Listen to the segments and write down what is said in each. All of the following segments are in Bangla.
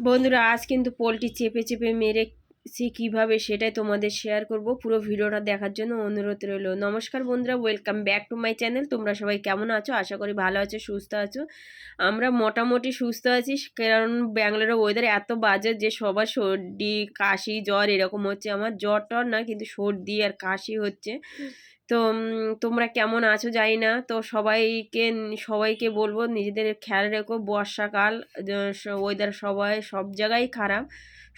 বন্ধুরা আজ কিন্তু পোলট্রি চেপে চেপে মেরে সে কীভাবে সেটাই তোমাদের শেয়ার করব। পুরো ভিডিওটা দেখার জন্য অনুরোধ রইল। নমস্কার বন্ধুরা welcome back to my channel তোমরা সবাই কেমন আছো? আশা করি ভালো আছো, সুস্থ আছো। আমরা মোটামুটি সুস্থ আছি, কারণ ব্যাঙ্গালোরের ওয়েদার এত বাজে যে সবার সর্দি, কাশি, জ্বর এরকম হচ্ছে। আমার জ্বর টর না, কিন্তু সর্দি আর কাশি হচ্ছে। তো তোমরা কেমন আছো জানি না। তো সবাইকে সবাইকে বলব, নিজেদের খেয়াল রেখো, বর্ষাকাল ওয়েদার সবাই, সব জায়গায় খারাপ।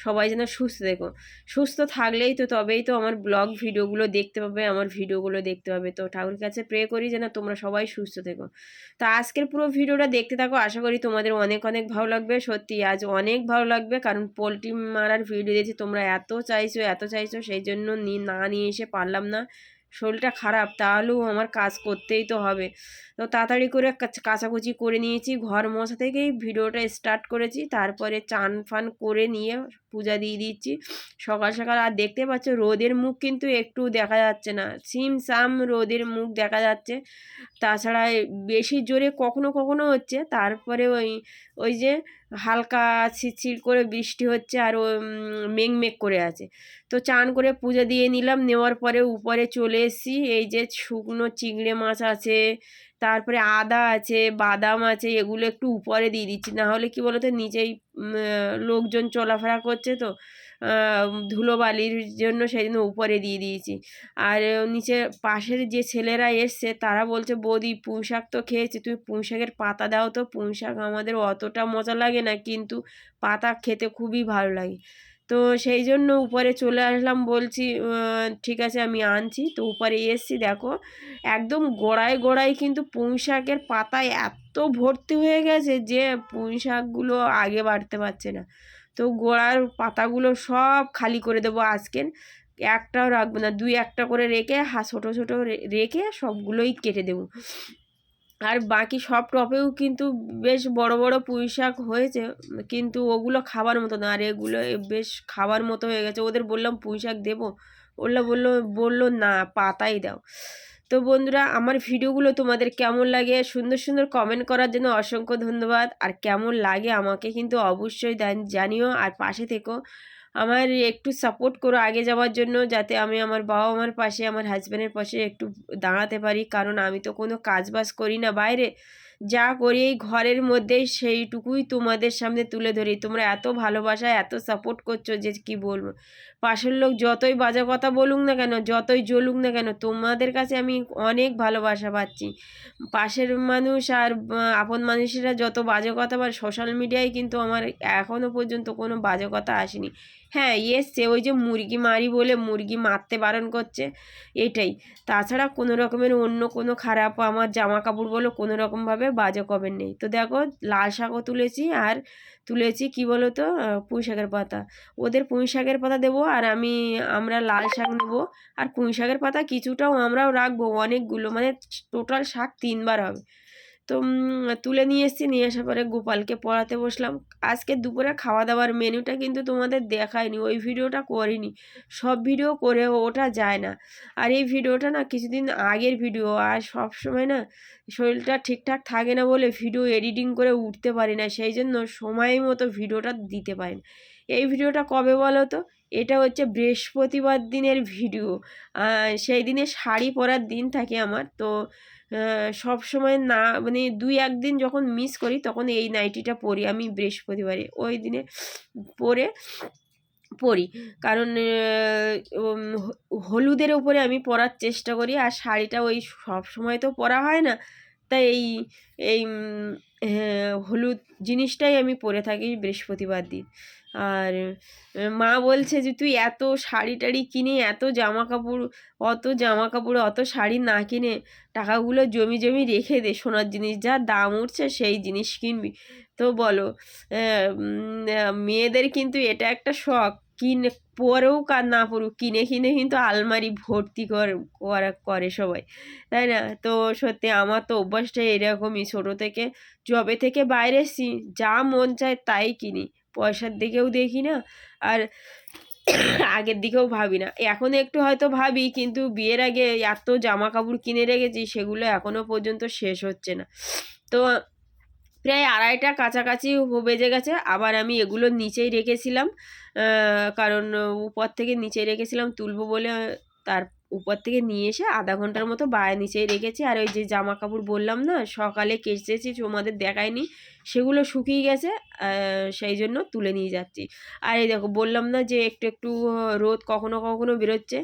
সবাই যেন সুস্থ দেখো। সুস্থ থাকলেই তো তবেই তো আমার ব্লগ ভিডিওগুলো দেখতে পাবে, আমার ভিডিওগুলো দেখতে পাবে। তো ঠাকুরের কাছে প্রে করি যেন তোমরা সবাই সুস্থ থেকো। তো আজকের পুরো ভিডিওটা দেখতে থাকো। আশা করি তোমাদের অনেক অনেক ভালো লাগবে। সত্যি আজ অনেক ভালো লাগবে। কারণ পোলট্রি মারার ভিডিও দিয়েছি তোমরা এত চাইছো এত চাইছো, সেই জন্য না নিয়ে এসে পারলাম না। শরীরটা খারাপ, তাহলেও আমার কাজ করতেই তো হবে। তো তাড়াতাড়ি করে কাচাকুচি করে নিয়েছি। ঘর মশা থেকেই ভিডিওটা স্টার্ট করেছি। তারপরে চান ফান করে নিয়ে পূজা দিয়ে দিচ্ছি। সকাল সকাল আর দেখতে পাচ্ছ রোদের মুখ কিন্তু একটু দেখা যাচ্ছে না। সিম সাম রোদের মুখ দেখা যাচ্ছে। তাছাড়া বেশি জোরে কখনো কখনো হচ্ছে। তারপরে ওই ওই যে হালকা ছিটছিট করে বৃষ্টি হচ্ছে আর ও মেঘ মেঘ করে আছে। তো চান করে পূজা দিয়ে নিলাম। নেওয়ার পরে উপরে চলে এসেছি। এই যে শুকনো চিংড়ে মাছ আছে তারপরে আদা আছে, বাদাম আছে, এগুলো একটু উপরে দিয়ে দিচ্ছি। না হলে কি বলতো নিচেই লোকজন চলাফেরা করছে তো ধুলোবালির জন্য সেই উপরে দিয়ে দিয়েছি। আর নিচে পাশের যে ছেলেরা এসছে, তারা বলছে, বৌদি, পুঁই শাক তো খেয়েছি, তুমি পুঁই শাকের পাতা দাও তো। পুঁই শাক আমাদের অতটা মজা লাগে না, কিন্তু পাতা খেতে খুবই ভালো লাগে। তো সেই জন্য উপরে চলে আসলাম, বলছি ঠিক আছে, আমি আনছি। তো উপরে এসছি, দেখো, একদম গোড়ায় গোড়ায় কিন্তু পুঁই শাকের পাতায় এত ভর্তি হয়ে গেছে যে পুঁই শাকগুলো আগে বাড়তে পারছে না। তো গোড়ার পাতাগুলো সব খালি করে দেবো আজকে। একটাও রাখব না, দুই একটা করে রেখে, হা, ছোটো ছোটো রেখে সবগুলোই কেটে দেবো। আর বাকি সব টপেও কিন্তু বেশ বড় বড় পুঁই শাক হয়েছে। কিন্তু ওগুলো খাবার মতো না। আর এগুলো বেশ খাবার মতো হয়ে গেছে। ওদের বললাম পুঁই শাক দেবো? ওগুলো বলল বলল না, পাতাই দাও। তো বন্ধুরা, আমার ভিডিওগুলো তোমাদের কেমন লাগে? সুন্দর সুন্দর কমেন্ট করার জন্য অসংখ্য ধন্যবাদ। আর কেমন লাগে আমাকে কিন্তু অবশ্যই জানিও। আর পাশে থেকো। আমার একটু সাপোর্ট করো আগে যাওয়ার জন্য, যাতে আমি আমার বাবা আমার পাশে, আমার হাজব্যান্ডের পাশে একটু দাঁড়াতে পারি। কারণ আমি তো কোনো কাজ বাজ করি না বাইরে। যা করি এই ঘরের মধ্যেই সেইটুকুই তোমাদের সামনে তুলে ধরি। তোমরা এত ভালোবাসা, এত সাপোর্ট করছ যে কি বলব? পাশের লোক যতই বাজে কথা বলুক না কেন, যতই জ্বলুক না কেন, তোমাদের কাছে আমি অনেক ভালোবাসা পাচ্ছি। পাশের মানুষ আর আপন মানুষেরা যত বাজে কথা বলে সোশ্যাল মিডিয়ায় কিন্তু আমার এখনও পর্যন্ত কোনো বাজে কথা আসেনি। হ্যাঁ এসছে। ওই যে মুরগি মারি বলে মুরগি মারতে বারণ করছে, এটাই। তাছাড়া কোনো রকমের অন্য কোনো খারাপ আমার জামা কাপড় বলো কোনো রকমভাবে বাজে কবেন নেই। তো দেখো, লাল শাকও তুলেছি আর তুলেছি কি বলো তো পুঁই শাকের পাতা। ওদের পুঁই শাকের পাতা দেবো আর আমি, আমরা লাল শাক নেব আর পুঁই শাকের পাতা কিছুটাও আমরাও রাখব অনেকগুলো। মানে টোটাল শাক তিনবার হবে। তো তুলে নিয়ে এসেছি। নিয়ে আসার পরে গোপালকে পড়াতে বসলাম। আজকে দুপুরে খাওয়া দাওয়ার মেনুটা কিন্তু তোমাদের দেখায়নি, ওই ভিডিওটা করিনি। সব ভিডিও করে ওটা যায় না। আর এই ভিডিওটা না কিছুদিন আগের ভিডিও, আর সব সময় না শরীরটা ঠিকঠাক থাকে না বলে ভিডিও এডিটিং করে উঠতে পারি না, সেই জন্য সময় মতো ভিডিওটা দিতে পারি না। এই ভিডিওটা কবে বলো তো? এটা হচ্ছে বৃহস্পতিবার দিনের ভিডিও। সেই দিনে শাড়ি পরার দিন থাকে আমার, তো সব সময় না মানে দুই একদিন যখন মিস করি তখন এই নাইটিটা পরি আমি বৃহস্পতিবারে। ওই দিনে পরে পরি। কারণ হলুদের উপরে আমি পরার চেষ্টা করি আর শাড়িটা ওই সব সময় তো পরা হয় না। তাই এই এই হলুদ জিনিসটাই আমি পরে থাকি বৃহস্পতিবার দিন। আর মা বলছে যে, তুই এত শাড়ি টাড়ি কিনে, এত জামা কাপড় অত জামা কাপড় অত শাড়ি না কিনে টাকাগুলো জমি জমি রেখে দে, সোনার জিনিস যা দাম উঠছে সেই জিনিস কিনবি। তো বলো মেয়েদের কিন্তু এটা একটা শখ। কিনে পরেও কার না পড়ুক কিনে কিনে কিন্তু আলমারি ভর্তি কর, করে সবাই, তাই না? তো সত্যি আমার তো অভ্যাসটা এরকমই, ছোটো থেকে জবে থেকে বাইরে এসছি, যা মন চায় তাই কিনি। পয়সার দিকেও দেখি না আর আগের দিকেও ভাবি না। এখন একটু হয়তো ভাবি, কিন্তু বিয়ের আগে এত জামা কাপড় কিনে রেখেছি, সেগুলো এখনও পর্যন্ত শেষ হচ্ছে না। তো প্রায় আড়াইটা কাছাকাছি বেজে গেছে, আবার আমি এগুলো নিচেই রেখেছিলাম কারণ উপর থেকে নিচে রেখেছিলাম, তুলবো বলে, তার উপর থেকে নিয়ে এসে আধা ঘণ্টার মতো বায়ে নিচেই রেখেছি। আর ওই যে জামা কাপড় বললাম না, সকালে কেচেছি, তোমাদের দেখায়নি সেগুলো শুকিয়ে গেছে সেই জন্য তুলে নিয়ে যাচ্ছি। আর এই দেখো, বললাম না যে একটু একটু রোদ কখনো কখনো বেরোচ্ছে,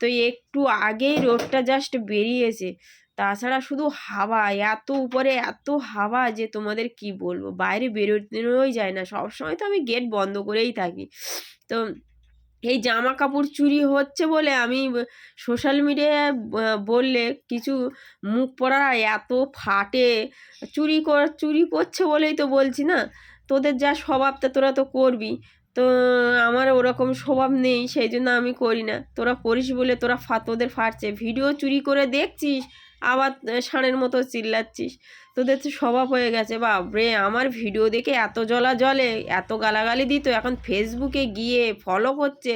তো একটু আগেই রোদটা জাস্ট বেরিয়েছে। তাছাড়া শুধু হাওয়া, এত উপরে এত হাওয়া যে তোমাদের কি বলব, বাইরে বেরোনোই যায় না। সব সময় তো আমি গেট বন্ধ করেই থাকি। তো এই জামা কাপড় চুরি হচ্ছে বলে আমি সোশ্যাল মিডিয়ায় বললে কিছু মুখ পড়া এত ফাটে। চুরি কর, চুরি করছে বলেই তো বলছি না? তোদের যা স্বভাবটা তোরা তো করবি। তো আমার ওরকম স্বভাব নেই, সেই জন্য আমি করি না। তোরা করিস বলে তোরা ফা, তোদের ফাটছে। ভিডিও চুরি করে দেখছিস? আবার ষাঁড়ের মতো চিল্লাচ্ছিস। তোদের তো স্বভাব হয়ে গেছে, বাপরে! আমার ভিডিও দেখে এত জলা জলে এত গালাগালি দিত, এখন ফেসবুকে গিয়ে ফলো করছে।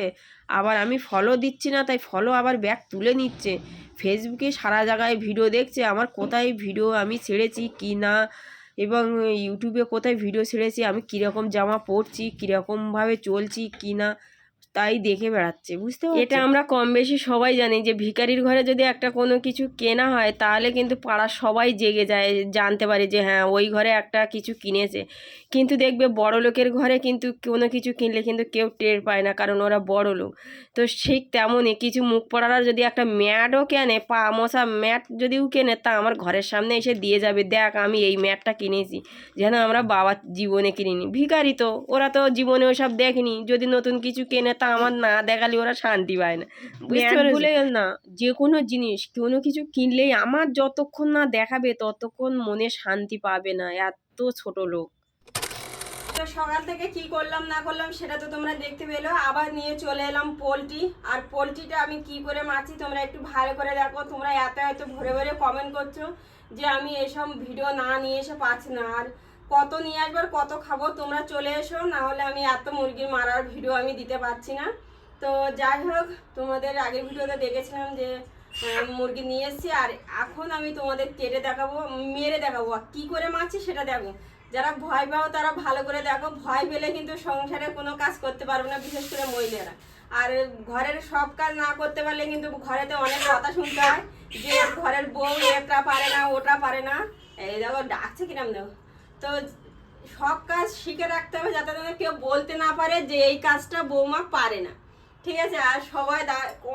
আবার আমি ফলো দিচ্ছি না, তাই ফলো আবার ব্যাক তুলে নিচ্ছে। ফেসবুকে সারা জায়গায় ভিডিও দেখছে, আমার কোথায় ভিডিও আমি ছেড়েছি কি না? এবং ইউটিউবে কোথায় ভিডিও ছেড়েছি, আমি কীরকম জামা পরছি, কীরকমভাবে চলছি কি না? তাই দেখে বেড়াচ্ছে বুঝতে পারছ এটা আমরা কম বেশি সবাই জানি যে ভিখারির ঘরে যদি একটা কোনো কিছু কেনা হয় তাহলে কিন্তু পাড়ার সবাই জেগে যায় জানতে পারে যে হ্যাঁ ওই ঘরে একটা কিছু কিনেছে। কিন্তু দেখবে বড় লোকের ঘরে কিন্তু কোনো কিছু কিনলে কিন্তু কেউ টের পায় না কারণ ওরা বড় লোক। তো ঠিক তেমনই কিছু মুখ পড়ারা যদি একটা ম্যাটও কেনে পা মশা ম্যাট যদিও কেনে তা আমার ঘরের সামনে এসে দিয়ে যাবে দেখ আমি এই ম্যাটটা কিনেছি। যেন আমরা বাবার জীবনে কিনিনি। ভিখারি তো ওরা তো জীবনে ওসব দেখেনি যদি নতুন কিছু কেনে তা আমার না দেখালে ওরা শান্তি পায় না। বুঝতে বলে না। যে কোনো জিনিস কোনো কিছু কিনলেই আমার যতক্ষণ না দেখাবে ততক্ষণ মনে শান্তি পাবে না। এত ছোট লোক। তো সকাল থেকে কি করলাম না করলাম সেটা তো তোমরা দেখতে পেল। আবার নিয়ে চলে এলাম পোলট্রি। আর পোলট্রিটা আমি কি করে মাছি তোমরা একটু ভালো করে দেখো। তোমরা এত এত ভরে ভরে কমেন্ট করছ যে আমি এসব ভিডিও না নিয়ে এসে পাচ্ছি না। আর কত নিয়ে আসবার কত খাব, তোমরা চলে এসো না হলে আমি এত মুরগি মারার ভিডিও আমি দিতে পারছি না। তো যাই হোক, তোমাদের আগের ভিডিওতে দেখেছিলাম যে মুরগি নিয়ে এসেছি, আর এখন আমি তোমাদের কেটে দেখাবো, মেরে দেখাবো। আর কি করে মারছি সেটা দেখো। যারা ভয় পাও তারা ভালো করে দেখো। ভয় পেলে কিন্তু সংসারে কোনো কাজ করতে পারবে না, বিশেষ করে মহিলারা। আর ঘরের সব কাজ না করতে পারলে কিন্তু ঘরেতে অনেক কথা শুনতে হয় যে, ঘরের বউ এটা পারে না, ওটা পারে না। এই দেখো, ডাকছে কিরাম দেখো। তো সব কাজ শিখে রাখতে হবে যাতে যেন কেউ বলতে না পারে যে এই কাজটা বৌমা পারে না। ঠিক আছে? আর সবাই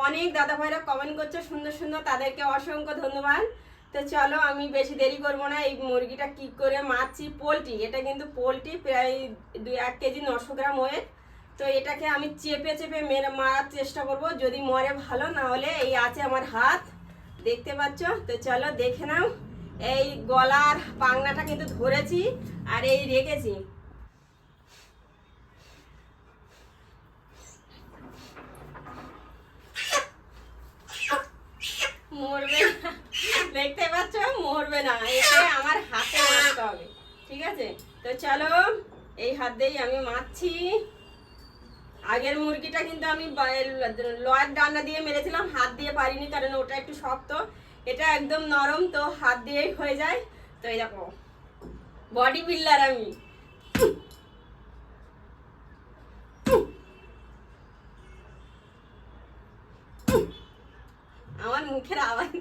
অনেক দাদা ভাইরা কমেন্ট করছে, সুন্দর সুন্দর। তাদেরকে অসংখ্য ধন্যবাদ। তো চলো, আমি বেশি দেরি করব না। এই মুরগিটা কি করে মারছি? পোলট্রি। এটা কিন্তু পোলট্রি, প্রায় দুই, এক কেজি নশো গ্রাম ওয়েট তো এটাকে আমি চেপে চেপে মেরে মারার চেষ্টা করব। যদি মরে ভালো, না হলে এই আছে আমার হাত। দেখতে পাচ্ছ? তো চলো, দেখে নাও। এই গলার পাংনাটা কিন্তু ধরেছি আর এই রেখেছি। মরবে দেখতে পাচ্ছ? মরবে না। এতে আমার হাতে মারতে হবে। ঠিক আছে? তো চলো, এই হাত দিয়েই আমি মারছি। আগের মুরগিটা কিন্তু আমি লয়ের ডান্ডা দিয়ে মেরেছিলাম। হাত দিয়ে পারিনি, কারণ ওটা একটু শক্ত। এটা একদম নরম, তো হাত দিয়েই হয়ে যায়। তো এই দেখো বডি বিল্ডার আমি। আমার মুখের আওয়াজ।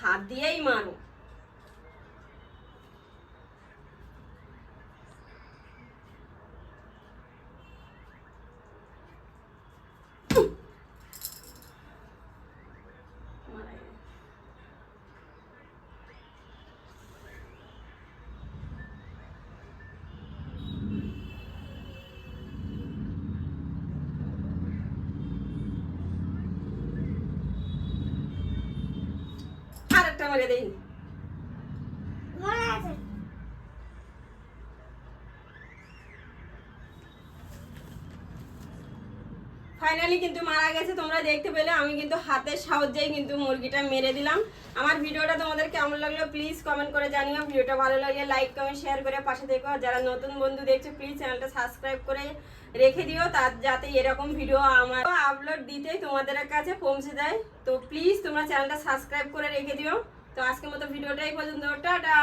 হাত দিয়েই মারো। একটা মেরে দেই। ফাইনালি কিন্তু মারা গেছে, তোমরা দেখতে পেলে, আমি কিন্তু হাতের সাহায্যেই কিন্তু মুরগিটা মেরে দিলাম। আমার ভিডিওটা তোমাদের কেমন লাগল প্লিজ কমেন্ট করে জানিও। ভিডিওটা ভালো লাগলে লাইক কমেন্ট শেয়ার করে পাশে দেখো যারা নতুন বন্ধু দেখছ প্লিজ চ্যানেলটা সাবস্ক্রাইব করে রেখে দিও, তার যাতে এরকম ভিডিও আমার আপলোড দিতেই তোমাদের কাছে পৌঁছে দেয় তো প্লিজ তোমরা চ্যানেলটা সাবস্ক্রাইব করে রেখে দিও। তো আজকের মতো ভিডিওটাই পর্যন্ত। টাটা!